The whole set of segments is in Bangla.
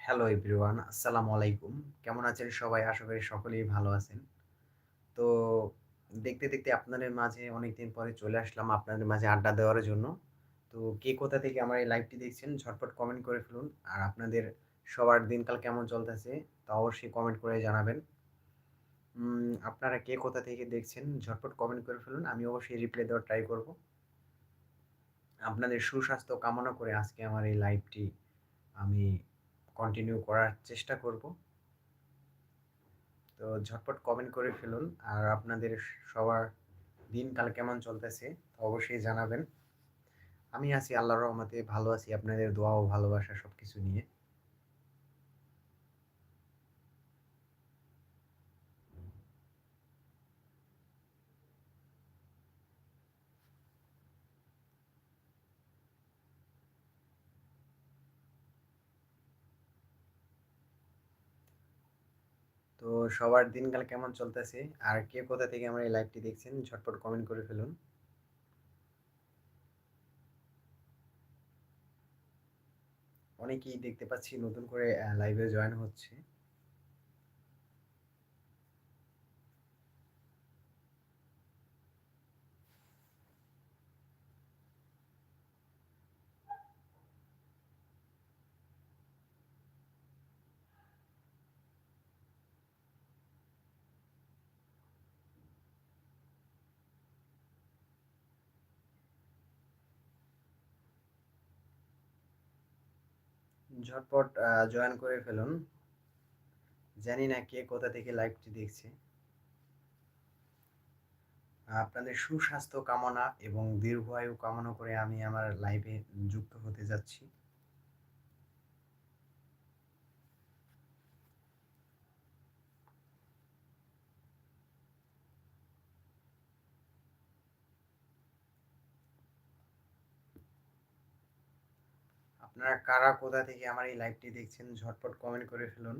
হ্যালো এভরিওয়ান আসসালামু আলাইকুম কেমন আছেন সবাই? আশা করি সকলেই ভালো আছেন। তো দেখতে দেখতে আপনাদের মাঝে অনেকদিন পরে চলে আসলাম আপনাদের মাঝে আড্ডা দেওয়ার জন্য। তো কে কোথা থেকে আমার এই লাইভটি দেখছেন, ঝটপট কমেন্ট করে ফেলুন। আর আপনাদের সবার দিনকাল কেমন চলতেছে, তা অবশ্যই কমেন্ট করে জানাবেন। আপনারা কে কোথা থেকে দেখছেন, ঝটপট কমেন্ট করে ফেলুন। আমি অবশ্যই রিপ্লাই দেওয়ার ট্রাই করব। আপনাদের সুস্বাস্থ্য কামনা করে আজকে আমার এই লাইভটি আমি কন্টিনিউ করার চেষ্টা করব। তো ঝটপট কমেন্ট করে ফেলুন। আর আপনাদের সবার দিনকাল কেমন চলতেছে অবশ্যই জানাবেন। আমি আছি আল্লাহর রহমতে, ভালো আছি। আপনাদের দোয়া ও ভালোবাসা সব কিছু নিয়ে। তো সবার দিনকাল কেমন চলতেছে? আর কে কোথা থেকে আমার এই লাইভটি দেখছেন, ঝটপট কমেন্ট করে ফেলুন। অনেকেই দেখতে পাচ্ছি নতুন করে লাইভে জয়েন হচ্ছে। ঝটপট জয়েন করে ফেলুন। জানি না কে কোথা থেকে লাইভটি দেখছে। আপনাদের সুস্বাস্থ্য কামনা এবং দীর্ঘায়ু কামনা করে আমি আমার লাইভে যুক্ত হতে যাচ্ছি। আপনারা কারা কোথা থেকে আমার এই লাইভটি দেখছেন ঝটপট কমেন্ট করে ফেলুন।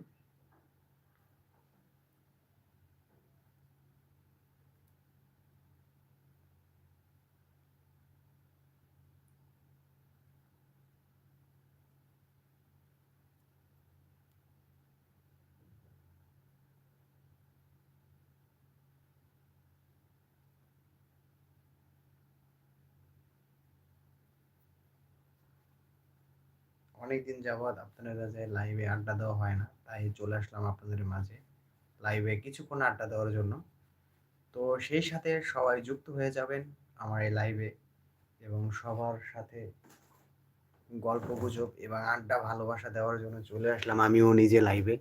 অনেকদিন যাবৎ আপনাদের কাছে লাইভে আড্ডা দেওয়া হয় না, তাই চলে আসলাম আপনাদের মাঝে লাইভে কিছুক্ষণ আড্ডা দেওয়ার জন্য। তো সেই সাথে সবাই যুক্ত হয়ে যাবেন আমার এই লাইভে এবং সবার সাথে গল্প গুজব এবং আড্ডা ভালোবাসা দেওয়ার জন্য চলে আসলাম আমিও নিজে লাইভে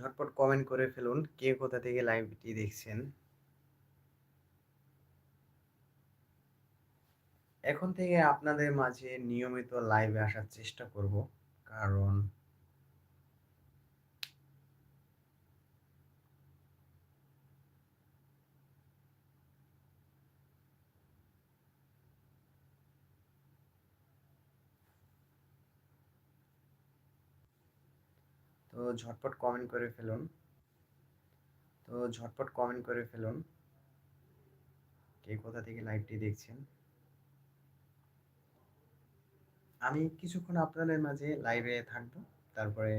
ঝটপট কমেন্ট করে ফেলুন, কে কোথা থেকে লাইভটি দেখছেন। এখন থেকে আপনাদের মাঝে নিয়মিত লাইভে আসার চেষ্টা করব, কারণ তো ঝটপট কমেন্ট করে ফেলুন। তো ঝটপট কমেন্ট করে ফেলুন। কে কোথা থেকে লাইভটি দেখছেন? আমি কিছুক্ষণ আপনাদের মাঝে লাইভে থাকব, তারপরে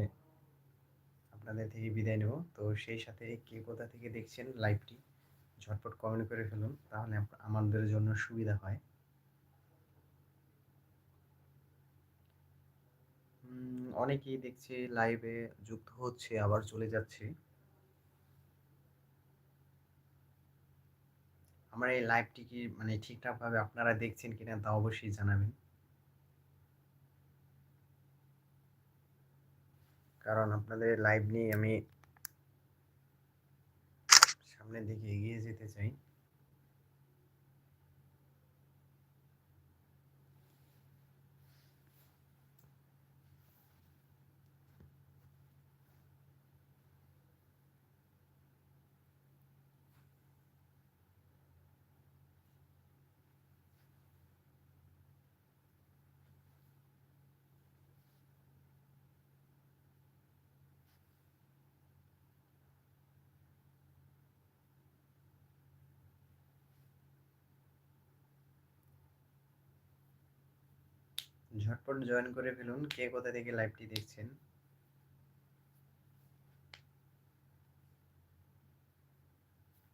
আপনাদের থেকে বিদায় নেব। তো সেই সাথে কে কোথা থেকে দেখছেন লাইভটি ঝটপট কমেন্ট করে ফেলুন, তাহলে আমাদের জন্য সুবিধা হয়। অনেকেই দেখছি লাইভে যুক্ত হচ্ছে, আবার চলে যাচ্ছে। আমার এই লাইভটি কি মানে ঠিকঠাকভাবে আপনারা দেখছেন কিনা তা অবশ্যই জানাবেন। কারণ আপনাদের লাইভ নিয়ে আমি সামনের দিকে এগিয়ে যেতে চাই। ঝটপট জয়েন করে ফেলুন। কে কোথা থেকে লাইভটি দেখছেন?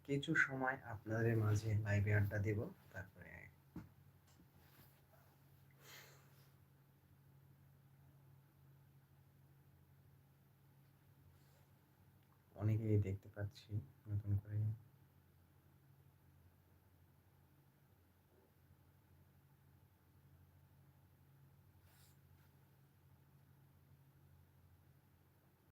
কিছু সময় আপনাদের মাঝে লাইভে আড্ডা দেব, তারপরে অনেকেই দেখতে পাচ্ছি